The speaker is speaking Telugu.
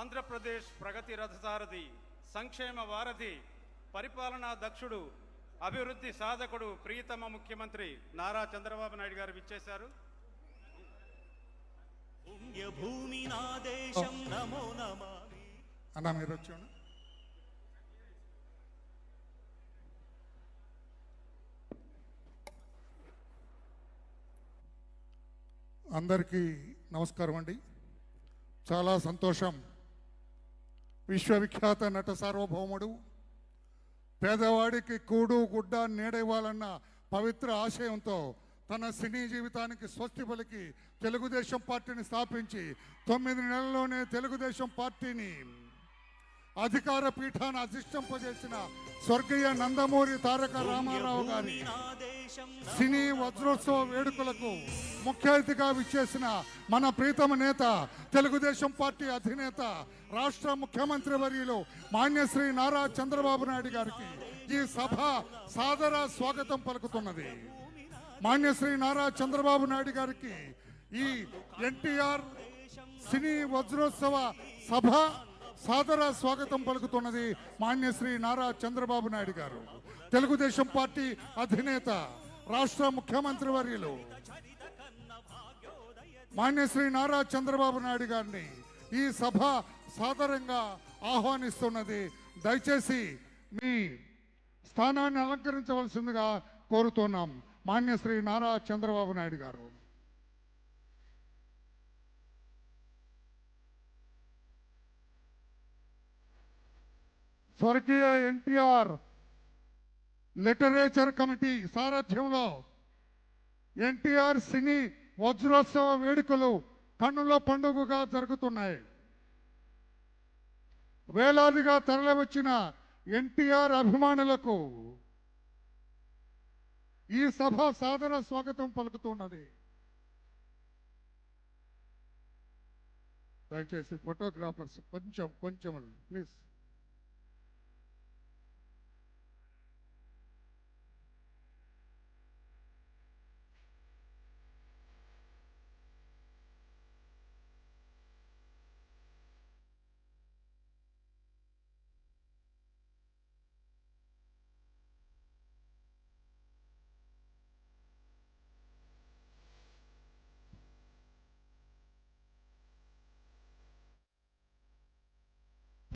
ఆంధ్రప్రదేశ్ ప్రగతి రథసారథి సంక్షేమ వారధి పరిపాలనా దక్షుడు అభివృద్ధి సాధకుడు ప్రియతమ ముఖ్యమంత్రి నారా చంద్రబాబు నాయుడు గారు విచ్చేశారు. నా దేశం నమో నమామి. అన్న మీరు వచ్చాను అందరికీ నమస్కారం అండి. చాలా సంతోషం. విశ్వవిఖ్యాత నట సార్వభౌముడు. పేదవాడికి కూడు గుడ్డ నీడేవాలన్న పవిత్ర ఆశయంతో తన సినీ జీవితానికి స్వస్తి పలికి తెలుగుదేశం పార్టీని స్థాపించి తొమ్మిది నెలల్లోనే తెలుగుదేశం పార్టీని అధికార పీఠాన్ని అధిష్టింపజేసిన స్వర్గీయ నందమూరి తారక రామారావు గారి సినీ వజ్రోత్సవ వేడుకలకు ముఖ్య అతిథిగా విచ్చేసిన మన ప్రీతమ నేత తెలుగుదేశం పార్టీ అధినేత రాష్ట్ర ముఖ్యమంత్రి వర్యులు మాన్యశ్రీ నారా చంద్రబాబు నాయుడు గారికి ఈ సభ సాదర స్వాగతం పలుకుతున్నది. మాన్యశ్రీ నారా చంద్రబాబు నాయుడు గారికి ఈ ఎన్టీఆర్ సినీ వజ్రోత్సవ సభ సాదర స్వాగతం పలుకుతున్నది మాన్యశ్రీ నారా చంద్రబాబు నాయుడు గారు. తెలుగుదేశం పార్టీ అధినేత రాష్ట్ర ముఖ్యమంత్రి వర్యులు మాన్యశ్రీ నారా చంద్రబాబు నాయుడు గారిని ఈ సభ సాదరంగా ఆహ్వానిస్తున్నది. దయచేసి మీ స్థానాన్ని అలంకరించవలసిందిగా కోరుతున్నాం మాన్యశ్రీ నారా చంద్రబాబు నాయుడు గారు. స్వర్గీయ ఎన్టీఆర్ లిటరేచర్ కమిటీ సారథ్యంలో ఎన్టీఆర్ సినీ వజ్రోత్సవ వేడుకలు కన్నుల పండుగగా జరుగుతున్నాయి. వేలాదిగా తరలివచ్చిన ఎన్టీఆర్ అభిమానులకు ఈ సభ సాదర స్వాగతం పలుకుతున్నది. దయచేసి ఫోటోగ్రాఫర్స్ కొంచెం కొంచెం ప్లీజ్